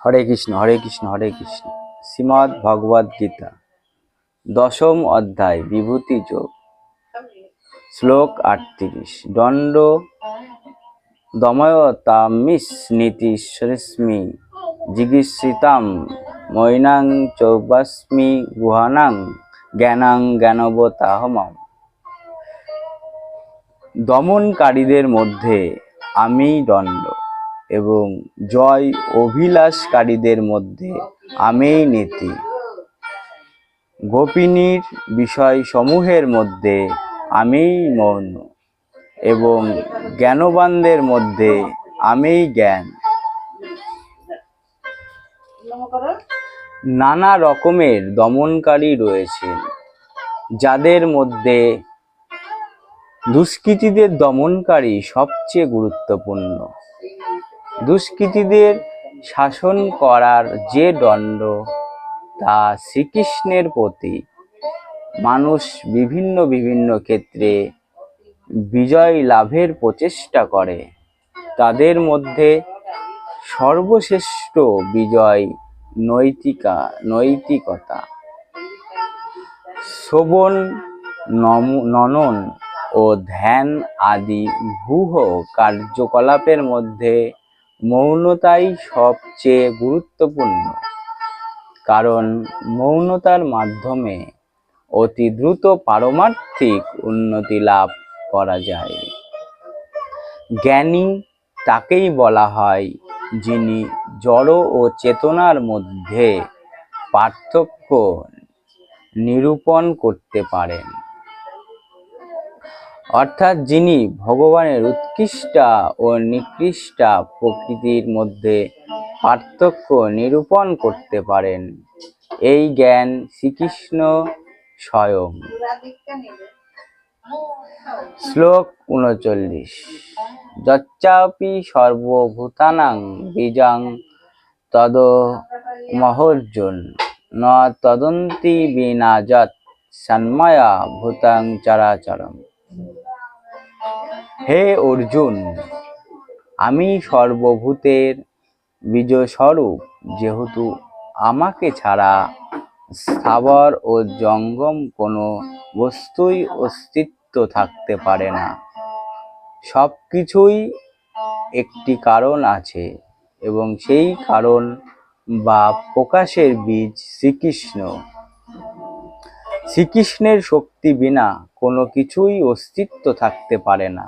হরে কৃষ্ণ হরে কৃষ্ণ হরে কৃষ্ণ। শ্রীমদ্ ভগবদ গীতা, দশম অধ্যায়, বিভূতি যোগ, শ্লোক আটত্রিশ। দণ্ড দময়তামিস নীতি সরস্মি জিগীষিতাম মৈনাং চৌবাস্মি, গুহানাং জ্ঞানাং জ্ঞানবতাহমাম। দমনকারীদের মধ্যে আমি দণ্ড। এবং জয় অভিলাষকারীদের মধ্যে আমি নীতি গোপিনীর বিষয় সমূহের মধ্যে আমি মৌন এবং জ্ঞানবানদের মধ্যে আমি জ্ঞান। নানা রকমের দমনকারী রয়েছে, যাদের মধ্যে দুষ্কৃতীদের দমনকারী সবচেয়ে গুরুত্বপূর্ণ। দুষ্কৃতীদের শাসন করার যে দণ্ড, তা শ্রীকৃষ্ণের প্রতি মানুষ বিভিন্ন বিভিন্ন ক্ষেত্রে বিজয় লাভের প্রচেষ্টা করে। তাদের মধ্যে সর্বশ্রেষ্ঠ বিজয় নৈতিকা, নৈতিকতা। শ্রবণ ননন ও ধ্যান আদি ভূহ কার্যকলাপের মধ্যে মৌনতাই সবচেয়ে গুরুত্বপূর্ণ। কারণ মৌনতার মাধ্যমে অতি দ্রুত পারমার্থিক উন্নতি লাভ করা যায়। জ্ঞানী তাকেই বলা হয় যিনি জড় ও চেতনার মধ্যে পার্থক্য নিরূপণ করতে পারেন। অর্থাৎ যিনি ভগবানের উৎকৃষ্টা ও নিকৃষ্টা প্রকৃতির মধ্যে পার্থক্য নিরূপণ করতে পারেন। এই জ্ঞান শ্রীকৃষ্ণ স্বয়ং। শ্লোক উনচল্লিশ। যচ্চাপি সর্বভূতানাং বীজাং তদ মহর্জুন। ন তদন্তি বিনা যৎ সন্ময়া ভূতাং চরাচরম। হে অর্জুন, আমি সর্বভূতের বীজস্বরূপ যেহেতু আমাকে ছাড়া স্থাবর ও জঙ্গম কোনো বস্তুই অস্তিত্ব থাকতে পারে না। সব কিছুই একটি কারণ আছে এবং সেই কারণ বা প্রকাশের বীজ শ্রীকৃষ্ণ। শ্রীকৃষ্ণের শক্তি বিনা কোনো কিছুই অস্তিত্ব থাকতে পারে না।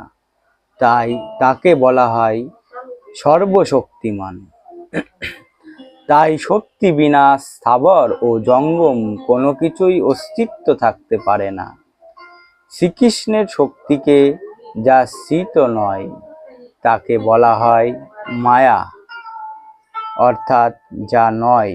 তাই তাকে বলা হয় সর্বশক্তিমান। তাই শক্তি বিনা স্থাবর ও জঙ্গম কোনো কিছুই অস্তিত্ব থাকতে পারে না। শ্রীকৃষ্ণের শক্তিকে যা স্থিত নয়, তাকে বলা হয় মায়া, অর্থাৎ যা নয়।